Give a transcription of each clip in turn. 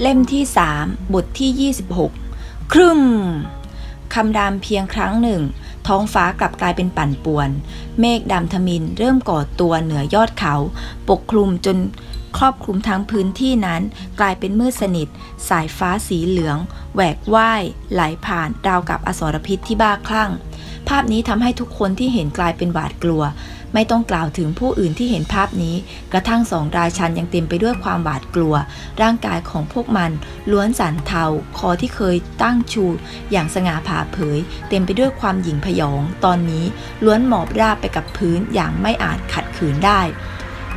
เล่มที่3บทที่ 26 ครึ่มคำรามเพียงครั้งหนึ่ง ท้องฟ้ากลับกลายเป็นปั่นป่วน เมฆดำทมินเริ่มก่อตัวเหนือยอดเขา ปกคลุมจนครอบคลุมทั้งพื้นที่นั้น กลายเป็นมืดสนิท สายฟ้าสีเหลือง แหวกว่าย ไหลผ่านราวกับอสรพิษที่บ้าคลั่ง ภาพนี้ทำให้ทุกคนที่เห็นกลายเป็นหวาดกลัว ไม่ต้องกล่าวถึงผู้อื่นที่เห็นภาพนี้ กระทั่งสองราชันยังเต็มไปด้วยความหวาดกลัว ร่างกายของพวกมันล้วนสันเทา คอที่เคยตั้งชู อย่างสง่าผ่าเผย เต็มไปด้วยความหยิ่งพยอง ตอนนี้ล้วนหมอบราบไปกับพื้นอย่างไม่อาจขัดขืนได้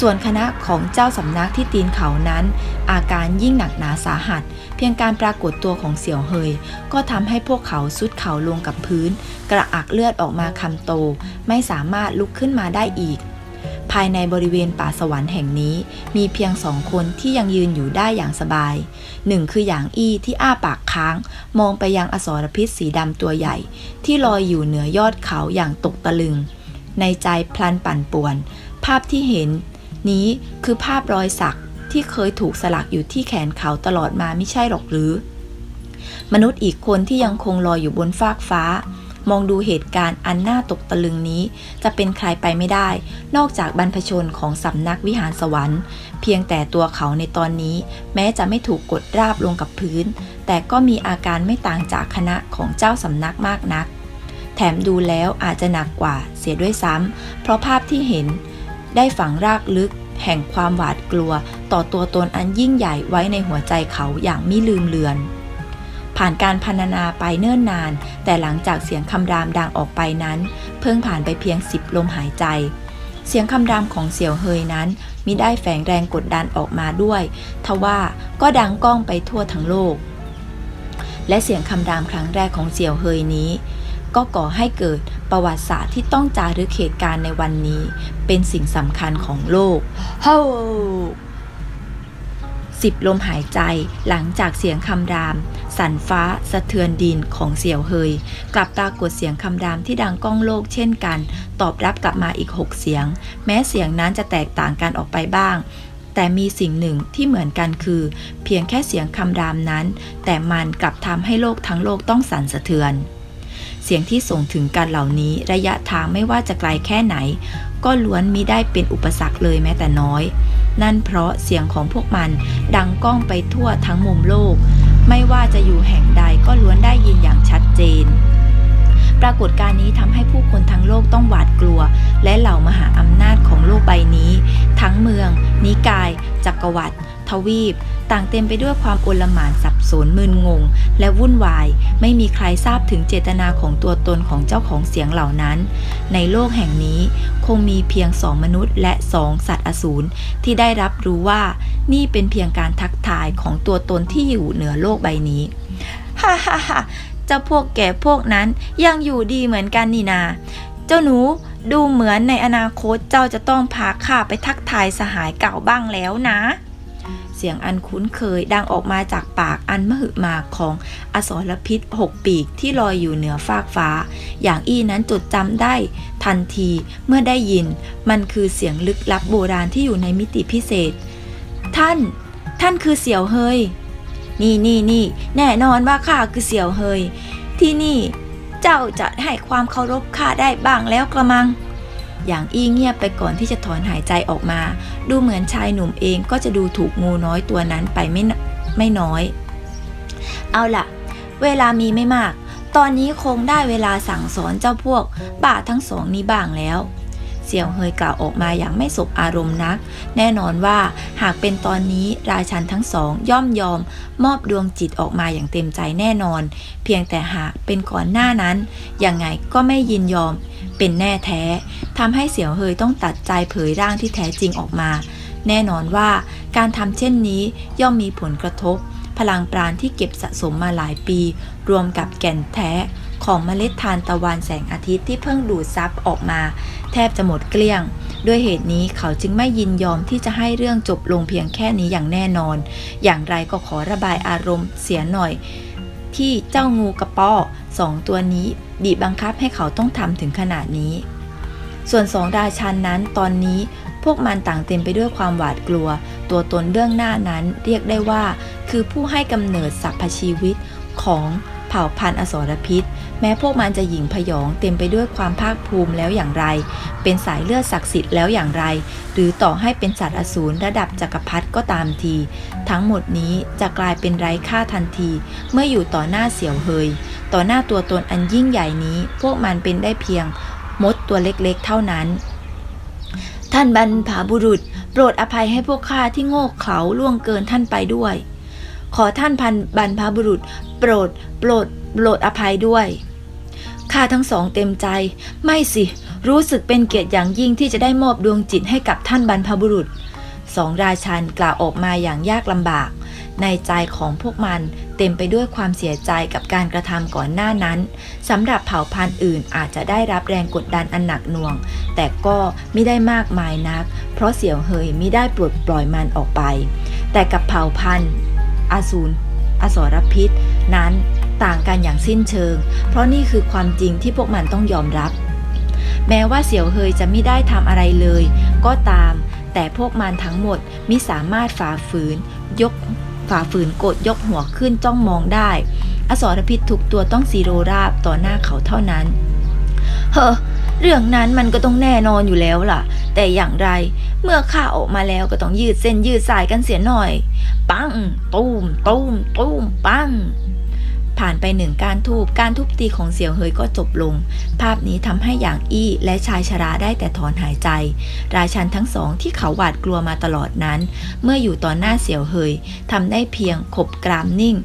ส่วนคณะของเจ้าสำนักที่ตีนเขานั้น อาการยิ่งหนักหนาสาหัส เพียงการปรากฏตัวของเสี่ยวเฮย ก็ทำให้พวกเขาสุดเข่าลงกับพื้น กระอักเลือดออกมาคำโต ไม่สามารถลุกขึ้นมาได้อีก ภายในบริเวณป่าสวรรค์แห่งนี้ มีเพียงสองคนที่ยังยืนอยู่ได้อย่างสบายหนึ่งคือหยางอี้ที่อ้าปากค้าง มองไปยังอสรพิษสีดำตัวใหญ่ ที่ลอยอยู่เหนือยอดเขาอย่างตกตะลึง ในใจพลันปั่นป่วน ภาพที่เห็น นี้คือภาพรอยสักที่เคยถูกสลักอยู่ที่แขนเขาตลอดมาไม่ใช่หรอกหรือ มนุษย์อีกคนที่ยังคงลอยอยู่บนฟากฟ้า มองดูเหตุการณ์อันน่าตกตะลึงนี้ จะเป็นใครไปไม่ได้ นอกจากบรรพชนของสำนักวิหารสวรรค์ เพียงแต่ตัวเขาในตอนนี้ แม้จะไม่ถูกกดราบลงกับพื้น แต่ก็มีอาการไม่ต่างจากคณะของเจ้าสำนักมากนัก แถมดูแล้วอาจจะหนักกว่าเสียด้วยซ้ำเพราะภาพที่เห็น ได้ฝังรากลึก แห่งความหวาดกลัว ต่อตัวตนอันยิ่งใหญ่ไว้ในหัวใจเขาอย่างไม่ลืมเลือน ผ่านการพรรณนาไปเนิ่นนาน แต่หลังจากเสียงคำรามดังออกไปนั้น เพิ่งผ่านไปเพียงสิบลมหายใจ เสียงคำรามของเสี่ยวเฮยนั้นมิได้แฝงแรงกดดันออกมาด้วย ทว่าก็ดังก้องไปทั่วทั้งโลก และเสียงคำรามครั้งแรกของเสี่ยวเฮยนี้ ก็ก่อให้เกิดประวัติศาสตร์ที่ต้องจารึกเหตุการณ์ในวันนี้ เป็นสิ่งสำคัญของโลกเฮ้สิบลมหายใจหลังจากเสียงคำราม สันฟ้าสะเทือนดินของเสี่ยวเฮย กลับปรากฏเสียงคำรามที่ดังก้องโลกเช่นกัน ตอบรับกลับมาอีกหกเสียง แม้เสียงนั้นจะแตกต่างกันออกไปบ้าง แต่มีสิ่งหนึ่งที่เหมือนกันคือ เพียงแค่เสียงคำรามนั้น แต่มันกลับทำให้โลกทั้งโลกต้องสั่นสะเทือน เสียงที่ส่งถึงกันเหล่านี้ระยะทางไม่ว่าจะไกลแค่ไหน ก็ล้วนมิได้เป็นอุปสรรคเลยแม้แต่น้อย นั่นเพราะเสียงของพวกมันดังก้องไปทั่วทั้งมุมโลก ไม่ว่าจะอยู่แห่งใดก็ล้วนได้ยินอย่างชัดเจน ปรากฏการณ์นี้ทำให้ผู้คนทั้งโลกต้องหวาดกลัว และเหล่ามหาอำนาจของโลกใบนี้ ทั้งเมือง นิกาย จักรวรรดิทวีป ต่างเต็มไปด้วยความโอลหม่านสับสนมึนงง และวุ่นวาย ไม่มีใครทราบถึงเจตนาของตัวตนของเจ้าของเสียงเหล่านั้น ในโลกแห่งนี้คงมีเพียงสองมนุษย์และสองสัตว์อสูรที่ได้รับรู้ว่านี่เป็นเพียงการทักทายของตัวตนที่อยู่เหนือโลกใบนี้ฮ่าฮ่าฮ่าเจ้าพวกแก่พวกนั้นยังอยู่ดีเหมือนกันนี่นา เจ้าหนู ดูเหมือนในอนาคตเจ้าจะต้องพาข้าไปทักทายสหายเก่าบ้างแล้วนะ เสียงอันคุ้นเคยดังออกมาจากปากอันมหึมาของอสรพิษหกปีกที่ลอยอยู่เหนือฟากฟ้า อย่างอี้นั้นจดจำได้ ทันทีเมื่อได้ยิน มันคือเสียงลึกลับโบราณที่อยู่ในมิติพิเศษ ท่าน ท่านคือเสี่ยวเฮยนี่นี่นี่แน่นอนว่าข้าคือเสี่ยวเฮยที่นี่ เจ้าจะให้ความเคารพข้าได้บ้างแล้วกระมัง อย่างอี้เงียบไปก่อนที่จะถอนหายใจออกมา ดูเหมือนชายหนุ่มเองก็จะดูถูกงูน้อยตัวนั้นไปไม่ไม่น้อย เอาล่ะ เวลามีไม่มาก ตอนนี้คงได้เวลาสั่งสอนเจ้าพวกป่าทั้งสองนี้บ้างแล้ว เสี่ยวเฮยกล่าวออกมาอย่างไม่สบอารมณ์นัก แน่นอนว่าหากเป็นตอนนี้ราชันทั้งสองย่อมยอม มอบดวงจิตออกมาอย่างเต็มใจแน่นอน เพียงแต่หากเป็นก่อนหน้านั้นยังไงก็ไม่ยินยอม เป็นแน่แท้ทำให้เสี่ยวเฮยต้องตัดใจเผยร่างที่แท้จริงออกมา แน่นอนว่าการทำเช่นนี้ย่อมมีผลกระทบ พลังปราณที่เก็บสะสมมาหลายปี รวมกับแก่นแท้ ของเมล็ดทานตะวันแสงอาทิตย์ที่เพิ่งดูดซับออกมา แทบจะหมดเกลี้ยง ด้วยเหตุนี้เขาจึงไม่ยินยอมที่จะให้เรื่องจบลงเพียงแค่นี้อย่างแน่นอน อย่างไรก็ขอระบายอารมณ์เสียหน่อย ที่เจ้างูกระป้อสองตัวนี้บีบบังคับให้เขาต้องทำถึงขนาดนี้ ส่วนสองราชันนั้นตอนนี้พวกมันต่างเต็มไปด้วยความหวาดกลัว ตัวตนเบื้องหน้านั้นเรียกได้ว่า คือผู้ให้กำเนิดสรรพชีวิตของ ผ่าพันธุ์อสรพิษ แม้พวกมันจะหยิ่งพยองเต็มไปด้วยความภาคภูมิแล้วอย่างไร เป็นสายเลือดศักดิ์สิทธิ์แล้วอย่างไร หรือต่อให้เป็นสัตว์อสูรระดับจักรพรรดิก็ตามที ทั้งหมดนี้จะกลายเป็นไร้ค่าทันที เมื่ออยู่ต่อหน้าเสี่ยวเฮย ต่อหน้าตัวตนอันยิ่งใหญ่นี้ พวกมันเป็นได้เพียง มดตัวเล็กๆ เท่านั้น ท่านบรรพบุรุษ โปรดอภัยให้พวกข้าที่โง่เขลาล่วงเกินท่านไปด้วย ขอท่านพันบรรพบุรุษ โปรด โปรด โปรดอภัยด้วยข้าทั้งสองเต็มใจ ไม่สิ รู้สึกเป็นเกียรติอย่างยิ่งที่จะได้มอบดวงจิตให้กับท่านบรรพบุรุษสองราชันกล่าวออกมาอย่างยากลำบาก ในใจของพวกมันเต็มไปด้วยความเสียใจกับการกระทำก่อนหน้านั้นสำหรับเผ่าพันธุ์อื่นอาจจะได้รับแรงกดดันอันหนักหน่วง แต่ก็ไม่ได้มากมายนัก เพราะเสี่ยวเฮยไม่ได้ปลดปล่อยมันออกไป แต่กับเผ่าพันธุ์ อาสูรอสรพิษ นั้นต่างกันอย่างสิ้นเชิง เพราะนี่คือความจริงที่พวกมันต้องยอมรับ แม้ว่าเสี่ยวเฮยจะไม่ได้ทำอะไรเลย ก็ตาม แต่พวกมันทั้งหมดมิสามารถฝ่าฝืน ยกฝ่าฝืนกดยกหัวขึ้นจ้องมองได้ อสรพิษทุกตัวต้องซีโรราบต่อหน้าเขาเท่านั้น เฮ้อเรื่องนั้นมันก็ต้องแน่นอนอยู่แล้วล่ะ แต่อย่างไร เมื่อข้าออกมาแล้วก็ต้องยืดเส้นยืดสายกันเสียหน่อย ปังตูมตูมตูมปังผ่านไปหนึ่งการทูบการทุบตีของเสี่ยวเฮยก็จบลง ภาพนี้ทำให้อย่างอี้และชายชราได้แต่ถอนหายใจ ราชันทั้งสองที่เขาหวาดกลัวมาตลอดนั้น เมื่ออยู่ต่อหน้าเสี่ยวเฮยทำได้เพียงขบกรามนิ่ง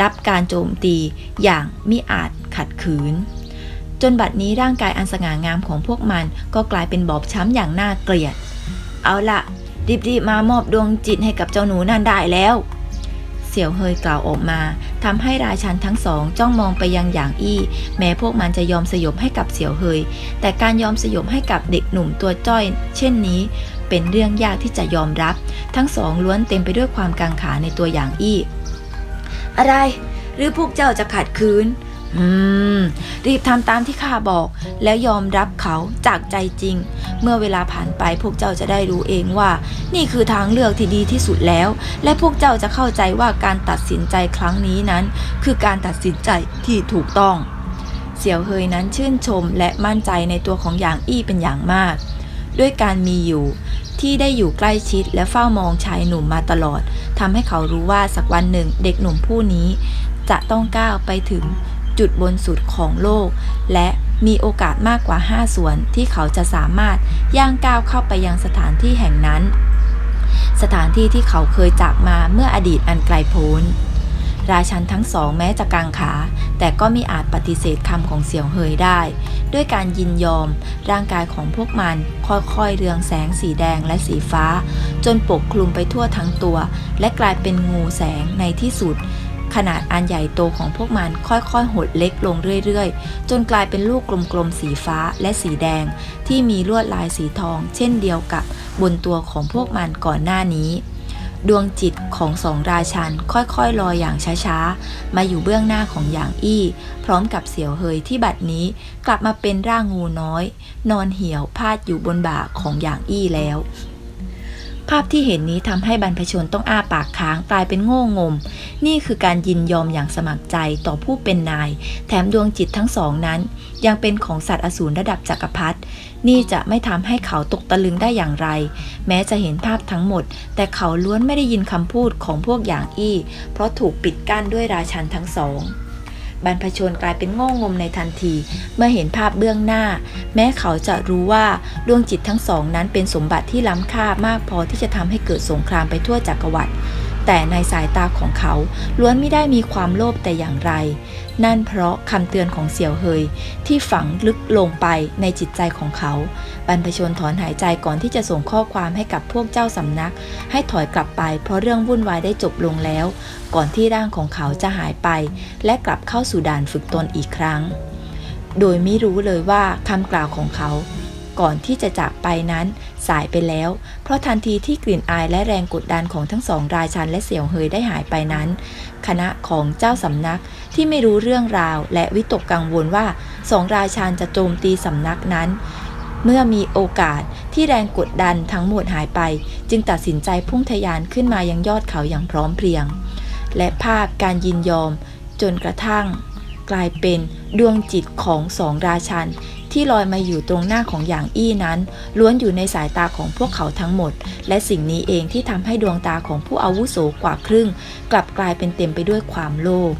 รับการโจมตีอย่างมิอาจขัดขืน จนบัดนี้ร่างกายอันสง่างามของพวกมันก็กลายเป็นบอบช้ำอย่างน่าเกลียด เอาละ รีบๆมามอบดวงจิตให้กับเจ้าหนูนั่นได้แล้ว เสี่ยวเฮยกล่าวออกมาทำให้ราชันทั้งสองจ้องมองไปยังอย่างอี้ แม้พวกมันจะยอมสยบให้กับเสี่ยวเฮย แต่การยอมสยบให้กับเด็กหนุ่มตัวจ้อย เช่นนี้ เป็นเรื่องยากที่จะยอมรับ ทั้งสองล้วนเต็มไปด้วยความกังขาในตัวอย่างอี้ อะไร หรือพวกเจ้าจะขัดขืน อืม รีบทำตามที่ข้าบอก แล้วยอมรับเขาจากใจจริง เมื่อเวลาผ่านไปพวกเจ้าจะได้รู้เองว่า นี่คือทางเลือกที่ดีที่สุดแล้ว และพวกเจ้าจะเข้าใจว่าการตัดสินใจครั้งนี้นั้น คือการตัดสินใจที่ถูกต้อง เสี่ยวเฮยนั้นชื่นชมและมั่นใจในตัวของหยางอี้เป็นอย่างมาก ด้วยการมีอยู่ที่ได้อยู่ใกล้ชิดและเฝ้ามองชายหนุ่มมาตลอดทำให้เขารู้ว่าสักวันหนึ่งเด็กหนุ่มผู้นี้ จะต้องก้าวไปถึง จุดบนสุดของโลก และมีโอกาสมากกว่า 5 ส่วนที่เขาจะสามารถย่างก้าวเข้าไปยังสถานที่แห่งนั้น สถานที่ที่เขาเคยจากมาเมื่ออดีตอันไกลโพ้นราชันทั้งสองแม้จะกังขา แต่ก็มิอาจปฏิเสธคำของเสี่ยวเฮยได้ ด้วยการยินยอม ร่างกายของพวกมันค่อยๆ เรืองแสงสีแดงและสีฟ้า จนปกคลุมไปทั่วทั้งตัว และกลายเป็นงูแสงในที่สุด ขนาดอันใหญ่โตของพวกมันค่อยๆ หดเล็กลงเรื่อยๆ จนกลายเป็นลูกกลมๆ สีฟ้าและสีแดง ที่มีลวดลายสีทอง เช่นเดียวกับบนตัวของพวกมันก่อนหน้านี้ ดวงจิตของสองราชันค่อยๆ ลอยอย่างช้าๆ มาอยู่เบื้องหน้าของหยางอี้ พร้อมกับเสี่ยวเฮยที่บัดนี้กลับมาเป็นร่างงูน้อย นอนเหี่ยวพาดอยู่บนบ่าของหยางอี้แล้ว ภาพที่เห็นนี้ทำให้บรรพชนต้องอ้าปากค้างกลายเป็นโง่งม นี่คือการยินยอมอย่างสมัครใจต่อผู้เป็นนาย แถมดวงจิตทั้งสองนั้น ยังเป็นของสัตว์อสูรระดับจักรพรรดินี่จะไม่ทำให้เขาตกตะลึงได้อย่างไร แม้จะเห็นภาพทั้งหมด แต่เขาล้วนไม่ได้ยินคำพูดของพวกอย่างอี้ เพราะถูกปิดกั้นด้วยราชันทั้งสองบรรพชนกลายเป็นโง่งมในทันที เมื่อเห็นภาพเบื้องหน้า แม้เขาจะรู้ว่าดวงจิตทั้งสองนั้นเป็นสมบัติที่ล้ำค่ามากพอที่จะทำให้เกิดสงครามไปทั่วจักรวรรดิแต่ในสายตาของเขาล้วนไม่ได้มีความโลภแต่อย่างไร นั่นเพราะคำเตือนของเสี่ยวเฮยที่ฝังลึกลงไปในจิตใจของเขา บรรพชนถอนหายใจก่อนที่จะส่งข้อความให้กับพวกเจ้าสำนัก ให้ถอยกลับไป เพราะเรื่องวุ่นวายได้จบลงแล้ว ก่อนที่ร่างของเขาจะหายไป และกลับเข้าสู่ด่านฝึกตนอีกครั้ง โดยไม่รู้เลยว่าคำกล่าวของเขา ก่อนที่จะจากไปนั้นสายไปแล้ว เพราะทันทีที่กลิ่นอายและแรงกดดันของทั้งสองราชันและเสี่ยวเฮยได้หายไปนั้น คณะของเจ้าสำนักที่ไม่รู้เรื่องราว และวิตกกังวลว่าสองราชันจะโจมตีสำนักนั้น เมื่อมีโอกาสที่แรงกดดันทั้งหมดหายไป จึงตัดสินใจพุ่งทะยานขึ้นมายังยอดเขาอย่างพร้อมเพรียง และภาพการยินยอม จนกระทั่ง กลายเป็นดวงจิตของสองราชัน ที่ลอยมาอยู่ตรงหน้าของหยางอี้นั้น ล้วนอยู่ในสายตาของพวกเขาทั้งหมด และสิ่งนี้เองที่ทำให้ดวงตาของผู้อาวุโสกว่าครึ่ง กลับกลายเป็นเต็มไปด้วยความโลภ